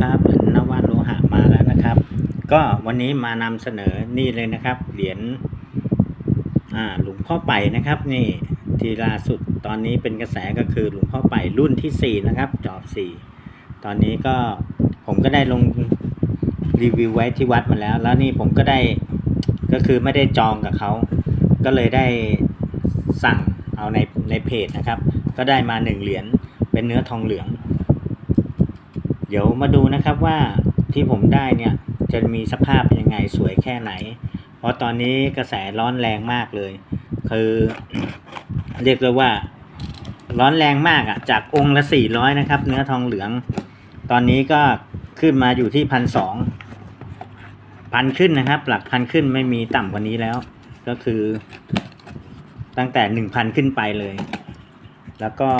ครับนวัตโลหะมาแล้วนะครับ ก็วันนี้มานำเสนอนี่เลยนะครับ เหรียญอ่าหลวงพ่อไปนะครับนี่ทีล่าสุดตอนนี้เป็นกระแสก็คือหลวงพ่อไปรุ่นที่สี่นะครับ จอบสี่ตอนนี้ก็ผมก็ได้ลงรีวิวไว้ที่วัดมาแล้ว แล้วนี่ผมก็ได้ก็คือไม่ได้จองกับเขาก็เลยได้สั่งเอาในในเพจนะครับ ก็ได้มาหนึ่งเหรียญเป็นเนื้อทองเหลือง เดี๋ยวมาดูนะครับว่าที่ผมได้เนี่ยจะมีสภาพยังไงสวยแค่ไหน เพราะตอนนี้กระแสร้อนแรงมากเลย คือเรียกเลยว่าร้อนแรงมากอะ่ะ จากองค์ละสี่ร้อยนะครับ เนื้อทองเหลือง ตอนนี้ก็ขึ้นมาอยู่ที่พันสองพันขึ้นนะครับ หลักพันขึ้นไม่มีต่ำกว่านี้แล้ว ก็คือตั้งแต่หนึ่งพันขึ้นไปเลย แล้วก็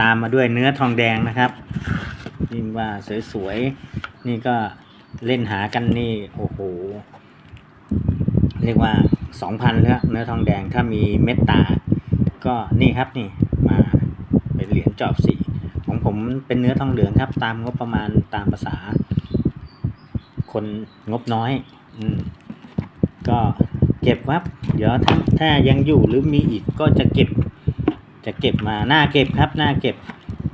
ตามมาด้วยเนื้อทองแดงนะครับ นี่ว่าสวยๆ นี่ก็เล่นหากันนี่ โอ้โห เรียกว่าสองพันแล้วเนื้อทองแดงถ้ามีเม็ดตา ก็นี่ครับนี่มาเป็นเหรียญจอบสีของผมเป็นเนื้อทองเหลืองครับ ตามงบประมาณตามภาษา คนงบน้อย อืมก็เก็บครับ เดี๋ยวถ้าถ้ายังอยู่หรือมีอีกก็จะเก็บ จะเก็บมาหน้าเก็บครับหน้าเก็บ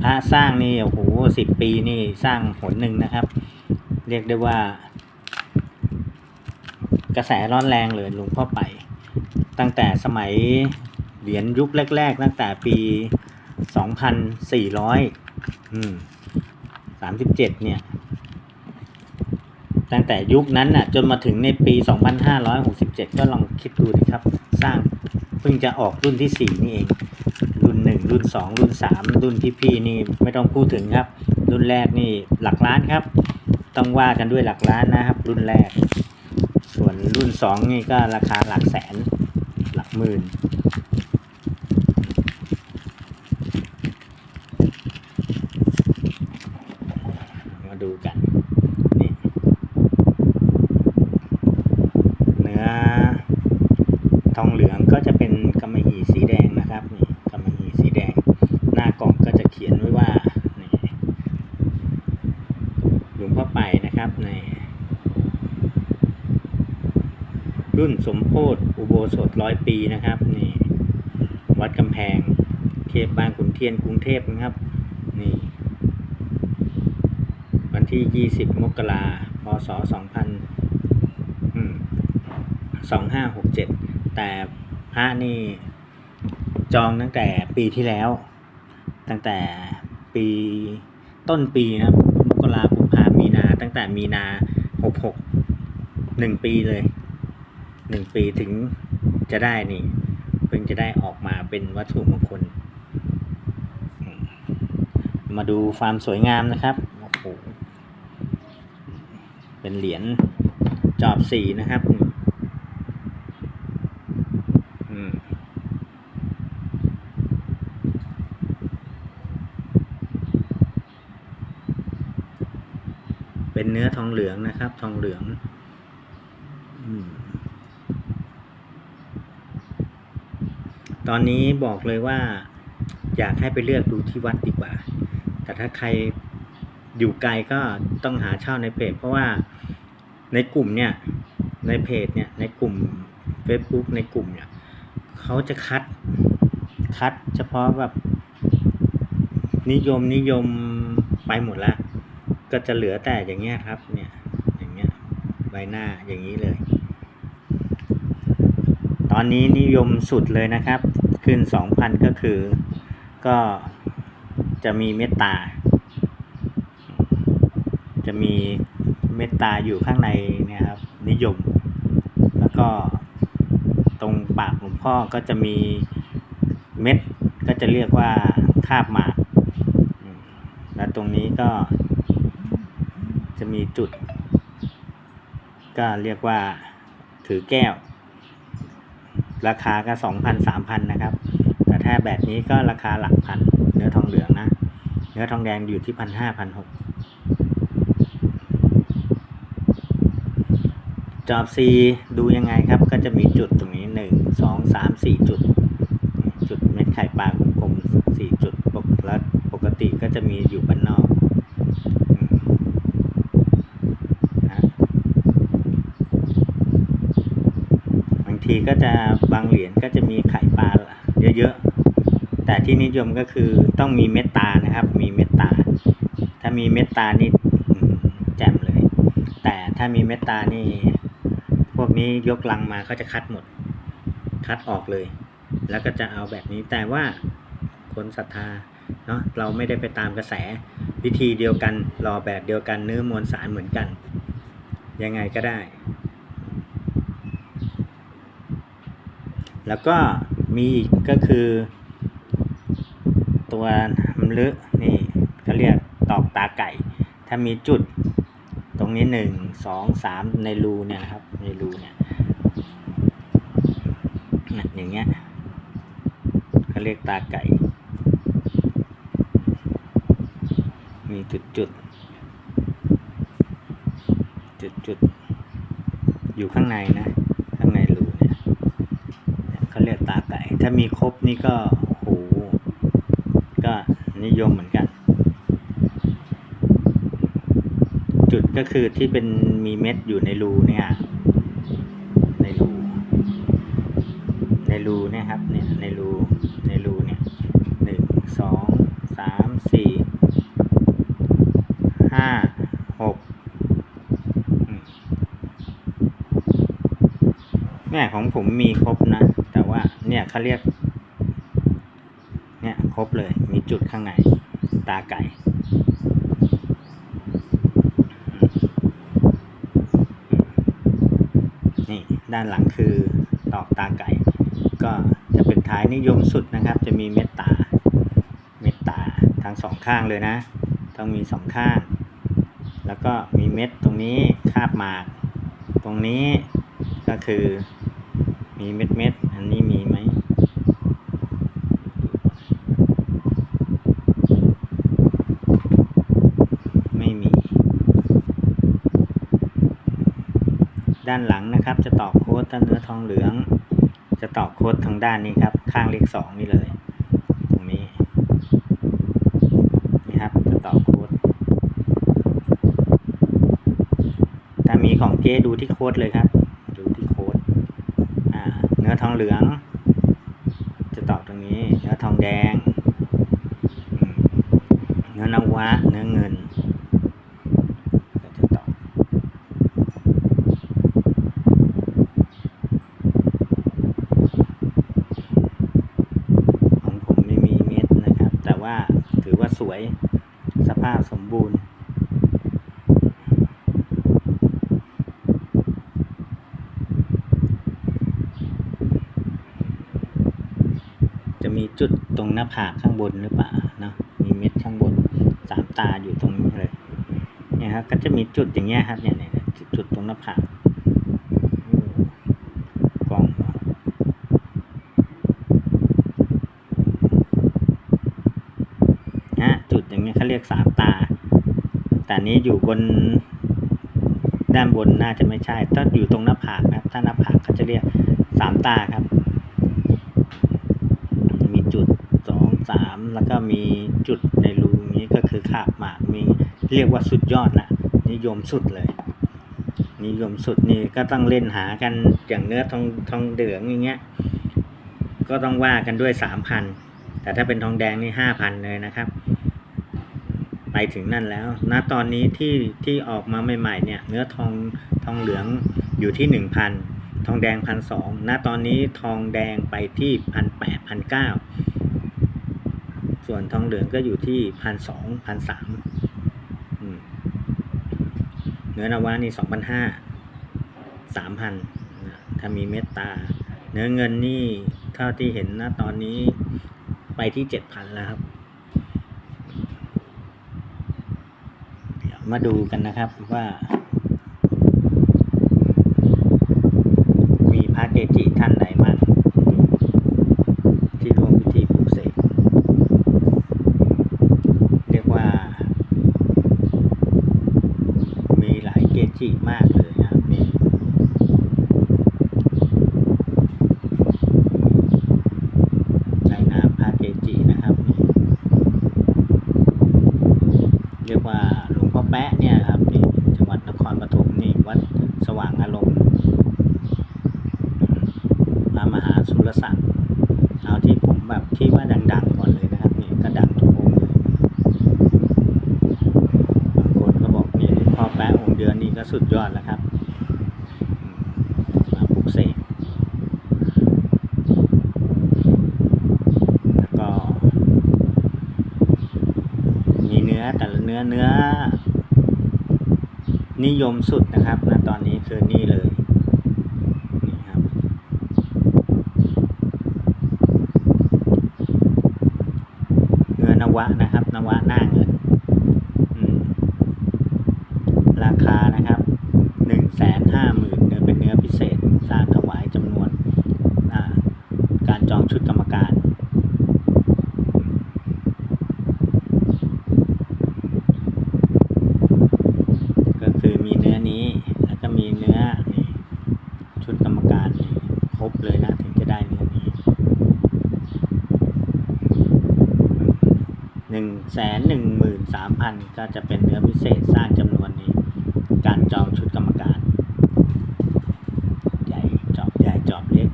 พระสร้างนี่โอ้โหสิบปีนี่สร้างหนหนึ่งนะครับ เรียกได้ว่า กระแสร้อนแรงเลยหลวงพ่อไป ตั้งแต่สมัยเหรียญยุคแรก ๆ ตั้งแต่ปีสองพันสี่ร้อยอืมสามสิบเจ็ดเนี่ย ตั้งแต่ยุคนั้นน่ะ จนมาถึงในปี 2567 ก็ลองคิดดูดิครับ สร้างเพิ่งจะออกรุ่นที่ 4 นี่เอง รุ่น 1 รุ่น 2 รุ่น 3 รุ่นที่พี่นี่ไม่ต้องพูดถึงครับ รุ่นแรกนี่หลักล้านครับ ต้องว่ากันด้วยหลักล้านนะครับ รุ่นแรก ส่วนรุ่น 2 นี่ก็ราคาหลักแสนหลักหมื่นมาดูกัน เนื้อทองเหลืองก็จะเป็นกำมะหยี่สีแดงนะครับนี่กำมะหยี่สีแดง หน้ากล่องก็จะเขียนไว้ว่านี่หลวงพ่อไปนะครับใน รุ่นสมโพธิอุโบสถร้อยปีนะครับนี่วัดกำแพงเทพบางขุนเทียนกรุงเทพนะครับนี่วันที่ 20 มกราพศ 2000 2567 แต่พระนี่จองตั้งแต่ปีที่แล้ว ตั้งแต่ปีต้นปีนะครับ มกราคมพามีนา ตั้งแต่มีนา 66หนึ่งปีเลย หนึ่งปีถึงจะได้นี่เพิ่งจะได้ออกมาเป็นวัตถุมงคลมมาดูความสวยงามนะครับโอ้โหเป็นเหรียญจอบสีนะครับอืมเป็นเนื้อทองเหลืองนะครับ ทองเหลือง อืม ตอนนี้บอกเลยว่าอยากให้ไปเลือกดูที่วัดดีกว่า แต่ถ้าใครอยู่ไกลก็ต้องหาเช่าในเพจ เพราะว่าในกลุ่มเนี่ยในเพจเนี่ยในกลุ่ม Facebook ในกลุ่มเนี่ยเขาจะคัดคัดเฉพาะแบบนิยมนิยมไปหมดแล้วก็จะเหลือแต่อย่างเงี้ยครับเนี่ยอย่างเงี้ยใบหน้าอย่างนี้เลย ตอนนี้นิยมสุดเลยนะครับ ขึ้นสองพันก็คือ ก็จะมีเมตตา จะมีเมตตาอยู่ข้างในเนี่ยครับ นิยม แล้วก็ตรงปากหลวงพ่อก็จะมีเม็ดก็จะเรียกว่าคาบหมากแล้วตรงนี้ก็จะมีจุด ก็เรียกว่าถือแก้ว ราคาก็สองพันสามพันนะครับ แต่ถ้าแบบนี้ก็ราคาหลักพัน เนื้อทองเหลืองนะ เนื้อทองแดงอยู่ที่พันห้าพันหกจอบซีดูยังไงครับ ก็จะมีจุดตรงนี้หนึ่งสองสามสี่จุด จุดเม็ดไข่ปลากลมๆสี่จุดปกแล้วปกติก็จะมีอยู่บ้านนอกอืม ทีก็จะบางเหรียญก็จะมีไข่ปลาเยอะๆ แต่ที่นิยมก็คือต้องมีเมตตานะครับ มีเมตตา ถ้ามีเมตตานี่แจ่มเลย แต่ถ้ามีเมตตานี่ พวกนี้ยกลังมาเขาจะคัดหมด คัดออกเลย แล้วก็จะเอาแบบนี้แต่ว่าคนศรัทธาเนาะเราไม่ได้ไปตามกระแสวิธีเดียวกันรอแบบเดียวกันเนื้อมวลสารเหมือนกัน ยังไงก็ได้ แล้วก็มีอีกก็คือ ตัวมลึนี่เขาเรียกตอกตาไก่ ถ้ามีจุดตรงนี้หนึ่งสองสามในรูเนี่ยครับในรูเนี่ยอย่างเงี้ยเขาเรียกตาไก่ มีจุดจุดจุดจุดอยู่ข้างในนะ ข้างในรูเนี่ย เขาเรียกตาไก่ ถ้ามีครบนี่ก็โหก็นิยมเหมือนกัน จุดก็คือที่เป็นมีเม็ดอยู่ในรูเนี่ยในรูในรูเนี่ยครับเนี่ยในรูในรูเนี่ยหนึ่งสองสามสี่ห้าหกแม่ของผมมีครบนะ เนี่ยเขาเรียก เนี่ยครบเลยมีจุดข้างในตาไก่ นี่ด้านหลังคือตอกตาไก่ ก็จะเป็นท้ายนิยมสุดนะครับ จะมีเม็ดตา เม็ดตาทั้งสองข้างเลยนะ ต้องมีสองข้าง แล้วก็มีเม็ดตรงนี้คาบหมาก ตรงนี้ก็คือมีเม็ดเม็ดๆอันนี้มีไหม ไม่มี ด้านหลังนะครับ จะตอกโค้ดต้นเนื้อทองเหลือง จะตอกโค้ดทางด้านนี้ครับ ข้างเลขสองนี่เลย ตรงนี้นี่ครับจะตอกโค้ดถ้ามีของเจ๊ดูที่โค้ดเลยครับ ดูที่โค้ดเนื้อทองเหลือง จะตอกตรงนี้ เนื้อทองแดงอืมเนื้อนวะ เนื้อเงิน ก็จะตอก ของผมไม่มีเม็ดนะครับ แต่ว่าถือ ว่าสวย สภาพสมบูรณ์ จะมีจุดตรงหน้าผากข้างบนหรือเปล่าเนาะมีเม็ดข้างบนสามตาอยู่ตรงนี้เลยเนี่ยครับก็จะมีจุดอย่างเงี้ยครับเนี่ยจุดตรงหน้าผากอืมกล้อง นะจุด อย่างเงี้เขาเรียกสามตา แต่นี้อยู่บนด้านบนน่าจะไม่ใช่ ถ้าอยู่ตรงหน้าผากนะครับ ถ้าหน้าผากเขาจะเรียกสามตาครับ มีจุดสองสามแล้วก็มีจุดในรูนี้ก็คือขาบหมากมีเรียกว่าสุดยอดละนิยมสุดเลย นิยมสุดนี่ก็ต้องเล่นหากันอย่างเนื้อทองทองเหลืองอย่างเงี้ย ก็ต้องว่ากันด้วยสามพันแต่ถ้าเป็นทองแดงนี่ห้าพันเลยนะครับ ไปถึงนั่นแล้วณตอนนี้ที่ที่ออกมาใหม่ๆเนี่ยเนื้อทองทองเหลืองอยู่ที่หนึ่งพันทองแดงพันสองณตอนนี้ทองแดงไปที่พันแปดพันเก้าส่วนทองเหลืองก็อยู่ที่พันสองพันสามเนื้อนวะนี่สองพันห้าสามพันถ้ามีเมตตา เนื้อเงินนี่เท่าที่เห็นนะตอนนี้ไปที่เจ็ดพันแล้วครับ เดี๋ยว มาดูกันนะครับว่า มีพระเกจิท่านไหนบ้างที่ร่วมพิธีปลุกเสกเรียกว่า มีหลายเกจิมากเลยนะครับนี่ในนามพระเกจินะครับนี่เรียกว่าหลวงพ่อแปะเนี่ยครับนี่จังหวัดนครปฐมนี่วัดสว่างอารมณ์อืม พอแป๊ะหเดือนนี่ก็สุดยอดแล้วครับ มาปลุกเสกแล้วก็ มีเนื้อแต่ละเนื้อเนื้อ นิยมสุดนะครับณตอนนี้คือนี่เลย นี่ครับ เนื้อนวะนะครับ นวะหน้าเงิน อืม ราคานะครับหนึ่งแสนห้าหมื่นเนื้อเป็นเนื้อพิเศษ สร้างถวายจำนวน อ่า การจองชุดกรรมการ ก็คือมีเนื้อนี้แล้วก็มีเนื้อนี่ชุดกรรมการครบเลยนะถึงจะได้เนื้อนี้หนึ่งแสนหนึ่งหมื่นสามพันก็จะเป็นเนื้อพิเศษสร้างจำนวนนี้ การจองชุดกรรมการ ใหญ่จอบใหญ่จอบเล็ก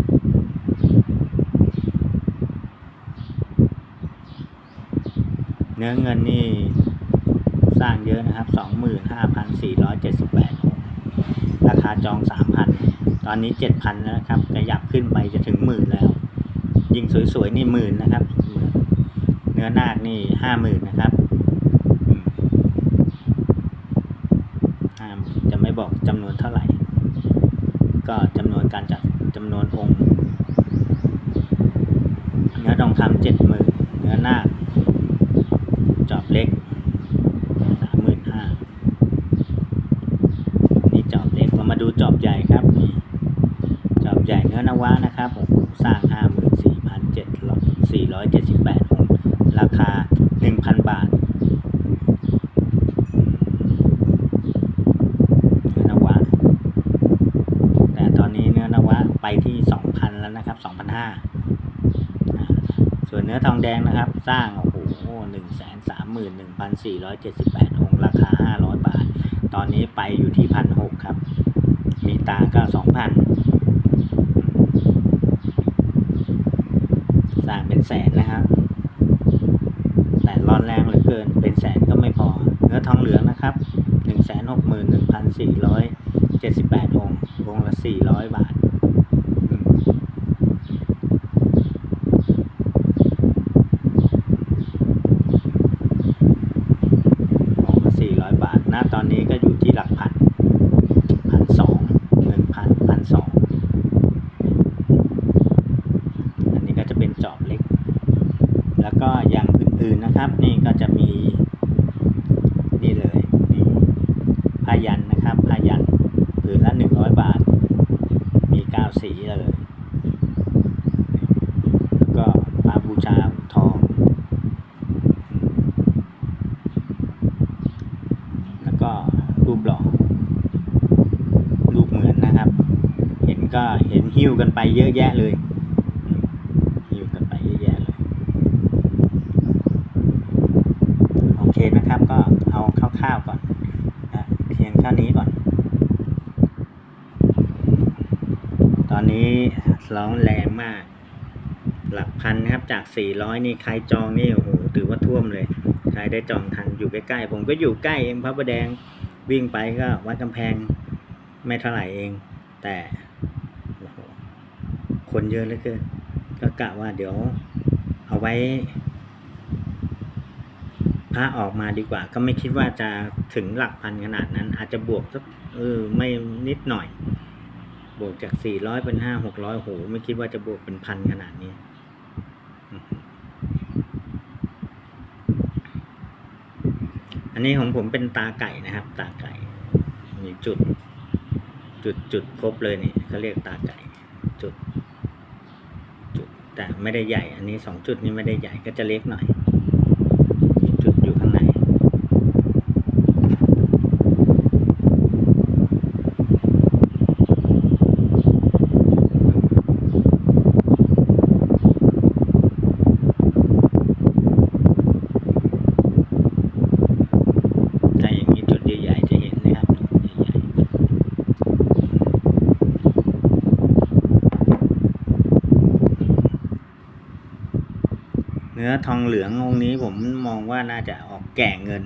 เนื้อเงินนี่สร้างเยอะนะครับ 25,478องค์ราคาจอง 3,000 ตอนนี้ 7,000 แล้วนะครับขยับขึ้นไปจะถึงหมื่นแล้ว ยิ่งสวยๆ นี่หมื่นนะครับ เนื้อนาคนี่50,000นะครับจะไม่บอกจำนวนเท่าไหร่ ก็จำนวนการจัดจำนวนองค์ เนื้อทองคำ70,000เนื้ ใหญ่เนื้อนวะนะครับผมสร้าง 54,478องค์ราคา 1,000 บาทเนื้อนวะแต่ตอนนี้เนื้อนวะไปที่ 2,000 แล้วนะครับ 2,500ส่วนเนื้อทองแดงนะครับ สร้างโอ้โห131,478องค์ราคา 500 บาท ตอนนี้ไปอยู่ที่ 1,600 ครับ มีตาก็ 2,000 เป็นแสนนะครับ แต่ร้อนแรงเหลือเกิน เป็นแสนก็ไม่พอ เนื้อทองเหลืองนะครับหนึ่งแสนหกหมื่นหนึ่งพันสี่ร้อยเจ็ดสิบแปดองค์องค์ละสี่ร้อยบาทอืม ออกมาสี่ร้อยบาท นะตอนนี้ก็อยู่ที่หลักพัน พันสองหนึ่งพัน พันสอง อันนี้ก็จะเป็นจอบเล็ก แล้วก็อย่างอื่ นะครับ นี่ก็จะมีนี่เลยนี่พายันนะครับพายันผืนละหนึ่งร้อยบาท มีเก้าสีเลยแล้วก็พระบูชาทอง แล้วก็รูปหล่อรูปเหมือนนะครับ เห็นก็เห็นหิ้วกันไปเยอะแยะเลยอืมหิ้วกันไปเยอะแยะเลย โอเคนะครับ ก็เอาคร่าวๆก่อนนะเพียงเท่านี้ก่อน ตอนนี้ ร้องแรงมาก หลักพันนะครับจาก 400 นี่ใครจองนี่โอ้โหถือว่าท่วมเลย ใครได้จองทันอยู่ใกล้ๆ ผมก็อยู่ใกล้เองพระประแดงวิ่งไปก็วัดกำแพงไม่เท่าไหร่เอง แต่โอ้โหคนเยอะเหลือเกินก็กะว่าเดี๋ยวเอาไว้พระออกมาดีกว่า ก็ไม่คิดว่าจะถึงหลักพันขนาดนั้น อาจจะบวกสักเออไม่นิดหน่อย บวกจาก400เป็น5 600โหไม่คิดว่าจะบวกเป็นพันขนาดนี้อันนี้ของผมเป็นตาไก่นะครับ ตาไก่มีจุด จุดจุดครบเลยนี่เขาเรียกตาไก่ จุด จุดแต่ไม่ได้ใหญ่ อันนี้สองจุดนี้ไม่ได้ใหญ่ก็จะเล็กหน่อย มีจุดอยู่ข้างใน ถ้าอย่างนี้จุดใหญ่ๆจะเห็นเลยครับจุดใหญ่ๆ เนื้อทองเหลืององค์นี้ผมมองว่าน่าจะออกแก่เงิน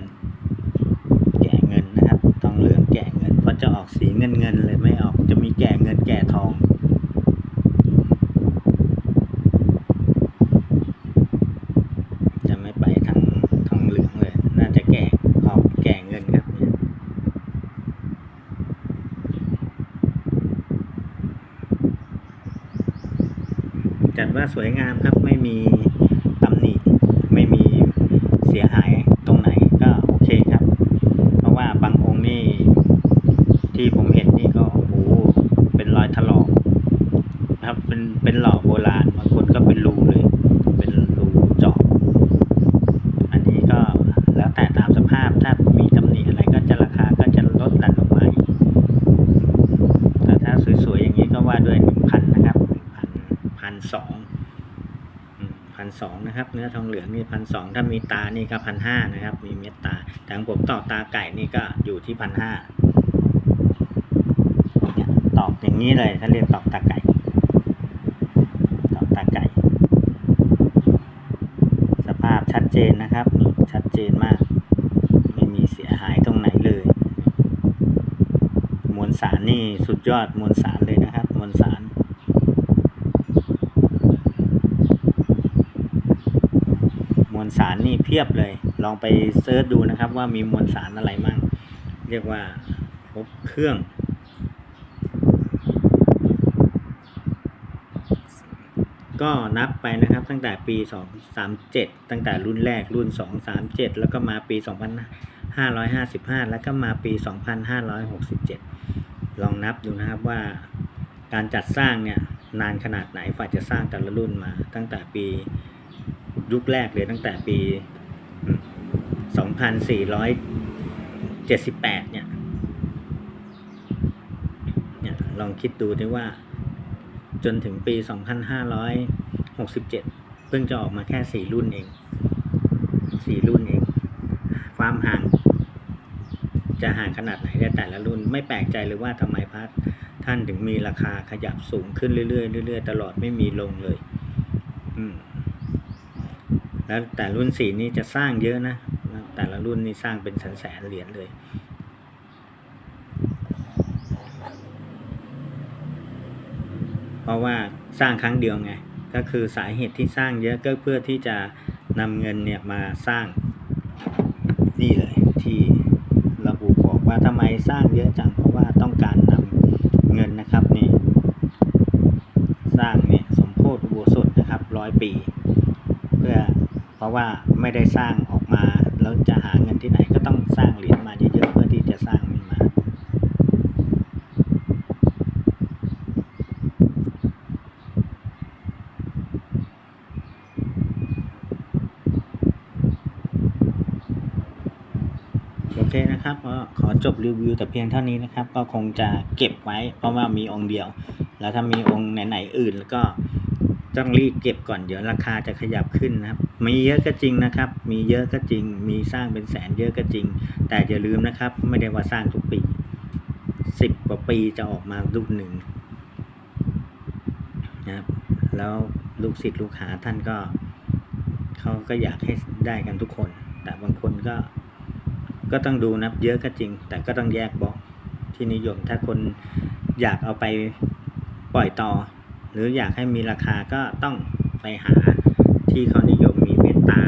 แก่เงินนะครับ ทองเหลืองแก่เงินเพราะจะออกสีเงินเงินเลยไม่ออกจะมีแก่เงินแก่ทองจะไม่ไปทางทองเหลืองเลยน่าจะแก่ออกแก่เงินครับจัดว่าสวยงามครับไม่มีตำหนิไม่มีเสียหายตรงไหนก็โอเคครับ เพราะว่าบางองค์นี่ที่ผมเห็นนี่ก็โอ้โหเป็นรอยถลอกนะครับเป็นเป็นหล่อโบราณบางคนก็เป็นรูเลย เป็นรูเจาะอันนี้ก็แล้วแต่ตามสภาพถ้ามีตำหนิอะไรก็จะราคาก็จะลดหลั่นลงมาอีกแต่ถ้าสวยๆอย่างนี้ก็ว่าด้วยหนึ่งพันนะครับหนึ่งพันพันสองพันสองนะครับ เนื้อทองเหลืองนี่ พันสองถ้ามีตานี่ก็พันห้านะครับ มีเม็ดตาทางผมตอกตาไก่นี่ก็อยู่ที่พันห้าตอกอย่างนี้เลยถ้าเรียกตอกตาไก่ ตอกตาไก่ สภาพชัดเจนนะครับนี่ชัดเจนมาก ไม่มีเสียหายตรงไหนเลย มวลสารนี่สุดยอดมวลสารเลยนะครับ มวลสาร มวล สารนี่เพียบเลย ลองไปเซิร์ชดูนะครับว่ามีมวลสารอะไรมั่ง เรียกว่าครบเครื่อง ก็นับไปนะครับตั้งแต่ปี 237 ตั้งแต่รุ่นแรกรุ่น 237 แล้วก็มาปี 2555 แล้วก็มาปี 2567 ลองนับดูนะครับว่าการจัดสร้างเนี่ยนานขนาดไหนฝ่ายจะสร้างแต่ละรุ่นมาตั้งแต่ปี ยุคแรกเลยตั้งแต่ปี 2478 เนี่ยเนี่ย ลองคิดดูดิว่า จนถึงปี 2567 เพิ่งจะออกมาแค่ 4 รุ่นเอง 4 รุ่นเอง ความห่างจะห่างขนาดไหนในแต่ละรุ่นไม่แปลกใจเลยว่าทำไมพัทท่านถึงมีราคาขยับสูงขึ้นเรื่อยๆเรื่อยๆตลอดไม่มีลงเลย อืม แล้วแต่รุ่นสี่นี่จะสร้างเยอะนะ แต่ละรุ่นนี่สร้างเป็นแสนๆเหรียญเลย เพราะว่าสร้างครั้งเดียวไง ก็คือสาเหตุที่สร้างเยอะก็เพื่อที่จะนำเงินเนี่ยมาสร้างนี่เลยที่ระบุบอกว่าทำไมสร้างเยอะจังเพราะว่าต้องการนำเงินนะครับนี่ สร้างเนี่ยสมโพธิอุโบสถนะครับร้อยปี ราะว่าไม่ได้สร้างออกมาแล้วจะหาเงินที่ไหนก็ต้องสร้างเหรียญมาเยอะๆเพื่อที่จะสร้างมันมา โอเคนะครับก็ขอจบรีวิวแต่เพียงเท่านี้นะครับ ก็คงจะเก็บไว้เพราะว่ามีองค์เดียว แล้วถ้ามีองค์ไหนๆอื่นแล้วก็ ต้องรีบเก็บก่อนเดี๋ยวราคาจะขยับขึ้นนะครับ มีเยอะก็จริงนะครับ มีเยอะก็จริง มีสร้างเป็นแสนเยอะก็จริง แต่อย่าลืมนะครับ ไม่ได้ว่าสร้างทุกปีสิบกว่าปีจะออกมารุ่นหนึ่งนะครับ แล้วลูกศิษย์ลูกหาท่านก็เขาก็อยากให้ได้กันทุกคน แต่บางคนก็ก็ต้องดูนะเยอะก็จริง แต่ก็ต้องแยกบล็อกที่นิยมถ้าคนอยากเอาไปปล่อยต่อ หรืออยากให้มีราคาก็ต้องไปหาที่เขานิยมมีเมตตา